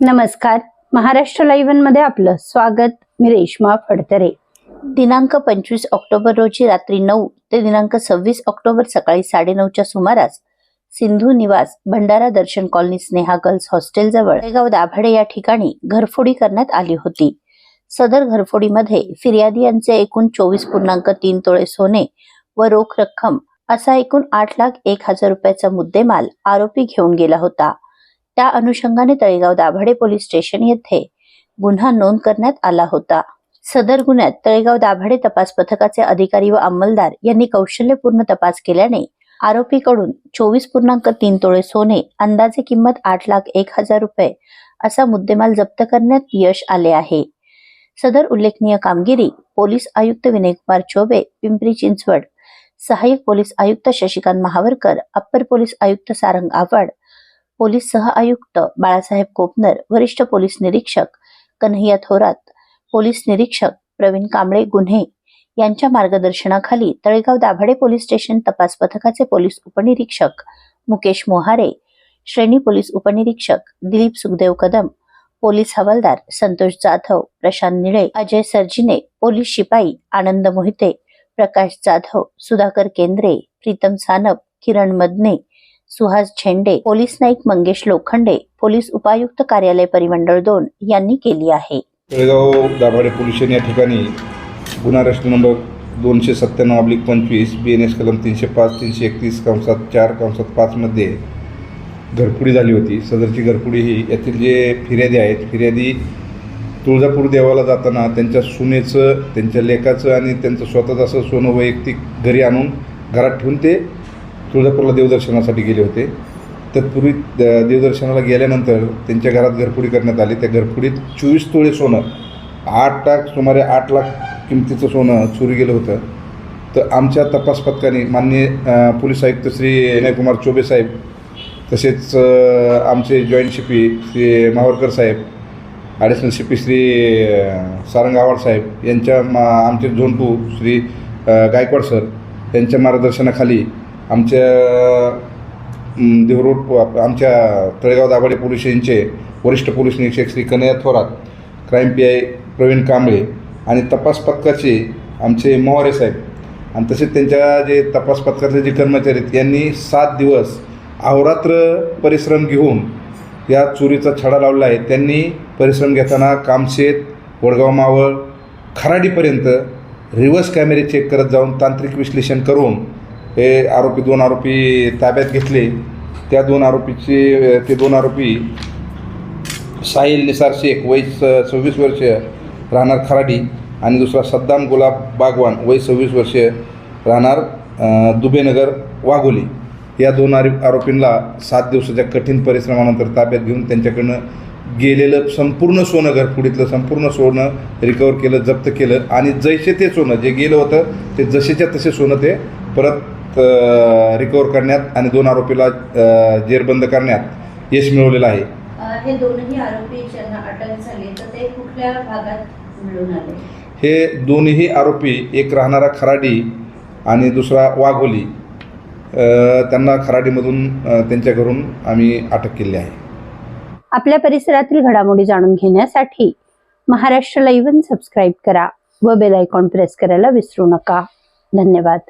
नमस्कार. महाराष्ट्र लाईव्हमध्ये आपलं स्वागत. मी रेश्मा फडतरे. दिनांक पंचवीस ऑक्टोबर रोजी रात्री नऊ ते दिनांक सव्वीस ऑक्टोबर सकाळी साडेनऊच्या सुमारास Sindhu Niwas Bhandara Darshan colony Sneha girls hostel जवळ गाव दाभाडे या ठिकाणी घरफोडी करण्यात आली होती. सदर घरफोडीमध्ये फिर्यादी यांचे एकूण चोवीस पूर्णांक तीन तोळे सोने व रोख रक्कम असा एकूण आठ लाख एक हजार रुपयाचा मुद्देमाल आरोपी घेऊन गेला होता. त्या अनुषंगाने तळेगाव दाभाडे पोलीस स्टेशन येथे गुन्हा नोंद करण्यात आला होता. सदर गुन्ह्यात तळेगाव दाभाडे तपास पथकाचे अधिकारी व अंमलदार यांनी कौशल्यपूर्ण तपास केल्याने आरोपीकडून चोवीस पूर्णांक तीन तोळे सोने अंदाजे किंमत आठ लाख एक हजार रुपये असा मुद्देमाल जप्त करण्यात यश आले आहे. सदर उल्लेखनीय कामगिरी पोलीस आयुक्त विनयकुमार चोबे पिंपरी चिंचवड सहाय्यक पोलीस आयुक्त शशिकांत महावरकर अप्पर पोलीस आयुक्त सारंग आव्हाड पोलीस सह आयुक्त बाळासाहेब कोपनर वरिष्ठ पोलीस निरीक्षक कन्हैया थोरात पोलीस निरीक्षक प्रवीण कांबळे गुन्हे यांच्या मार्गदर्शनाखाली तळेगाव दाभाडे पोलीस स्टेशन तपास पथकाचे पोलीस उपनिरीक्षक मुकेश मोहारे श्रेणी पोलीस उपनिरीक्षक दिलीप सुखदेव कदम पोलीस हवालदार संतोष जाधव प्रशांत निळे अजय सरजिने पोलीस शिपाई आनंद मोहिते प्रकाश जाधव सुधाकर केंद्रे प्रीतम सानप किरण मदने सुहास झेंडे पोलीस नाईक मंगेश लोखंडे पोलीस उपायुक्त कार्यालय परिमंडळ दोन यांनी केली आहे. तळेगाव दाभाडे पोलिसांनी या ठिकाणी गुन्हा रजिस्टर नंबर दोनशे सत्त्याण्णव अब्लिक पंचवीस बी एन एस कलम तीनशे पाच तीनशे एकतीस कंसात चार कंसात पाचमध्ये घरपुडी झाली होती. सदरची घरपुडी ही यातील जे फिर्यादी आहेत फिर्यादी तुळजापूर देवाला जाताना त्यांच्या सुनेचं त्यांच्या लेखाचं आणि त्यांचं स्वतःचं असं सोनं वैयक्तिक घरी आणून घरात ठेवून ते तुळजापूरला देवदर्शनासाठी गेले होते. तत्पूर्वी द- देवदर्शनाला गेल्यानंतर त्यांच्या घरात घरफोडी करण्यात आली. त्या घरफोडीत चोवीस तोळे सोनं आठ लाख सुमारे आठ लाख किमतीचं सोनं चोरी गेलं होतं. तर आमच्या तपास पथकाने माननीय पोलीस आयुक्त श्री विनयकुमार चोबे साहेब तसेच आमचे जॉईंट शिपी श्री मावरकर साहेब ॲडिशनल शिपी श्री सारंग आव्हाड साहेब यांच्या मा आमचे zone two Shri Gaikwad sir यांच्या मार्गदर्शनाखाली आमच्या अम, देवरोड आमच्या तळेगाव दाभाडे पोलीस स्टेशनचे वरिष्ठ पोलीस निरीक्षक Shri Kanhaiya Thorat crime P I Pravin Kamble आणि तपास पथकाचे आमचे मोहरे साहेब आणि तसेच त्यांच्या जे तपास पथकातले जे कर्मचारी आहेत यांनी सात दिवस अहोरात्र परिश्रम घेऊन या चोरीचा छडा लावला आहे. त्यांनी परिश्रम घेताना कामशेत वडगाव मावळ खराडीपर्यंत रिव्हर्स कॅमेरे चेक करत जाऊन तांत्रिक विश्लेषण करून हे आरोपी दोन आरोपी ताब्यात घेतले. त्या दोन आरोपीचे ते दोन आरोपी साहिल निसार शेख वय स सव्वीस वर्ष राहणार खराडी आणि दुसरा सद्दाम गुलाब बागवान वय सव्वीस वर्ष राहणार दुबेनगर वाघोली. या दोन आरो आरोपींना सात दिवसाच्या कठीण परिश्रमानंतर ताब्यात घेऊन त्यांच्याकडनं गेलेलं संपूर्ण सोनं घरफुडीतलं संपूर्ण सोनं रिकवर केलं जप्त केलं आणि जैसे ते सोनं जे गेलं होतं ते जसेच्या तसे सोनं ते परत रिकवर करण्यात आणि दोन आरोपीला जेरबंद करण्यात यश मिळवलेलं आहे. हे दोनही आरोपी ज्यांना अटक झाली तर ते कुठल्या भागात मिळून आले? हे दोन्ही आरोपी एक राहणारा खराडी आणि दुसरा वाघोली त्यांना खराडीमधून त्यांच्या घरून आम्ही अटक केली आहे. आपल्या परिसरातील घडामोडी जाणून घेण्यासाठी महाराष्ट्र लाईव्ह सबस्क्राईब करा व बेल आयकॉन प्रेस करायला विसरू नका. धन्यवाद.